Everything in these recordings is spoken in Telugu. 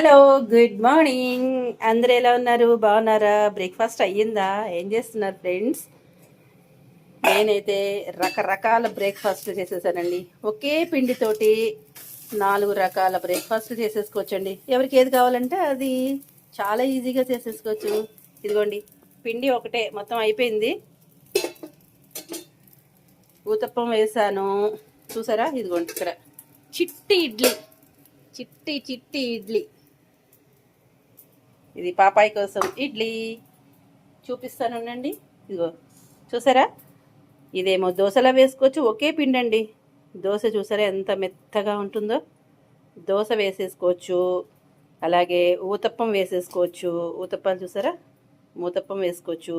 Hello good morning. అందరు ఎలా ఉన్నారు? బాగున్నారా? బ్రేక్ఫాస్ట్ అయ్యిందా? ఏం చేస్తున్నారు ఫ్రెండ్స్? నేనైతే రకరకాల బ్రేక్ఫాస్ట్ చేసేసానండి. ఒకే పిండితోటి నాలుగు రకాల బ్రేక్ఫాస్ట్లు చేసేసుకోవచ్చండి. ఎవరికి ఏది కావాలంటే అది చాలా ఈజీగా చేసేసుకోవచ్చు. ఇదిగోండి పిండి ఒకటే మొత్తం అయిపోయింది. ఊతప్పం వేసాను. చూసారా? ఇదిగోండి ఇక్కడ. చిట్టి ఇడ్లీ. చిట్టి చిట్టి ఇడ్లీ. ఇది పాపాయి కోసం ఇడ్లీ. చూపిస్తాను ఉండండి. ఇదిగో చూసారా? ఇదేమో దోశలా వేసుకోవచ్చు. ఒకే పిండి అండి దోశ చూసారా ఎంత మెత్తగా ఉంటుందో? దోశ వేసేసుకోవచ్చు. అలాగే ఊతప్పం వేసేసుకోవచ్చు. ఊతప్పాలు చూసారా? ఊతప్పం వేసుకోవచ్చు.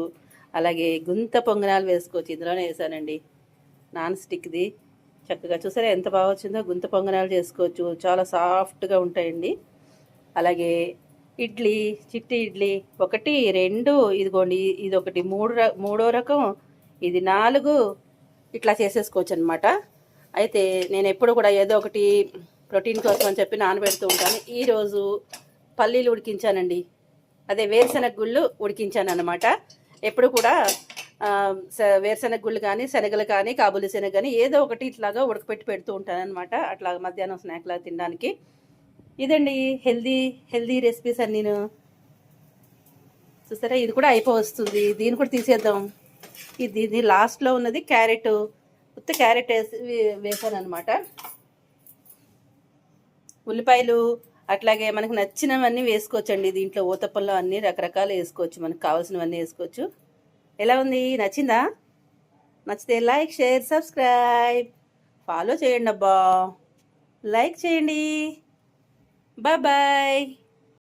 అలాగే గుంత పొంగనాలు వేసుకోవచ్చు. ఇందులోనే వేసానండి. నాన్ స్టిక్ది. చక్కగా చూసారా ఎంత బాగా వచ్చిందో? గుంత పొంగనాలు చేసుకోవచ్చు. చాలా సాఫ్ట్గా ఉంటాయండి. అలాగే ఇడ్లీ చిట్టి ఇడ్లీ ఒకటి రెండు ఇదిగోండి ఇది ఒకటి మూడు ర- మూడో రకం ఇది నాలుగు ఇట్లా చేసేసుకోవచ్చు అనమాట అయితే నేను ఎప్పుడు కూడా ఏదో ఒకటి ప్రోటీన్ కోసం అని చెప్పి నానబెడుతూ ఉంటాను. ఈరోజు పల్లీలు ఉడికించానండి. అదే వేరుశనగ గుళ్ళు ఉడికించాను అనమాట ఎప్పుడు కూడా వేరుశనగ గుళ్ళు కానీ శనగలు కానీ కాబూలి శనగ కానీ ఏదో ఒకటి ఇట్లాగా ఉడకపెట్టి పెడుతూ ఉంటాను అనమాట అట్లా మధ్యాహ్నం స్నాక్లా తినడానికి. ఇదండి హెల్దీ హెల్దీ రెసిపీస్ అన్ని నేను. చూసారా? ఇది కూడా అయిపోవస్తుంది. దీన్ని కూడా తీసేద్దాం. ఇది ఇది లాస్ట్లో ఉన్నది క్యారెట్. ఉత్త క్యారెట్ వేసి వేసాను అనమాట ఉల్లిపాయలు అట్లాగే మనకు నచ్చినవన్నీ వేసుకోవచ్చండి దీంట్లో. ఊతప్పంలో అన్ని రకరకాలు వేసుకోవచ్చు. మనకు కావాల్సినవన్నీ వేసుకోవచ్చు. ఎలా ఉంది? నచ్చిందా? నచ్చితే లైక్ షేర్ సబ్స్క్రైబ్. ఫాలో చేయండి అబ్బా. లైక్ చేయండి. Bye-bye!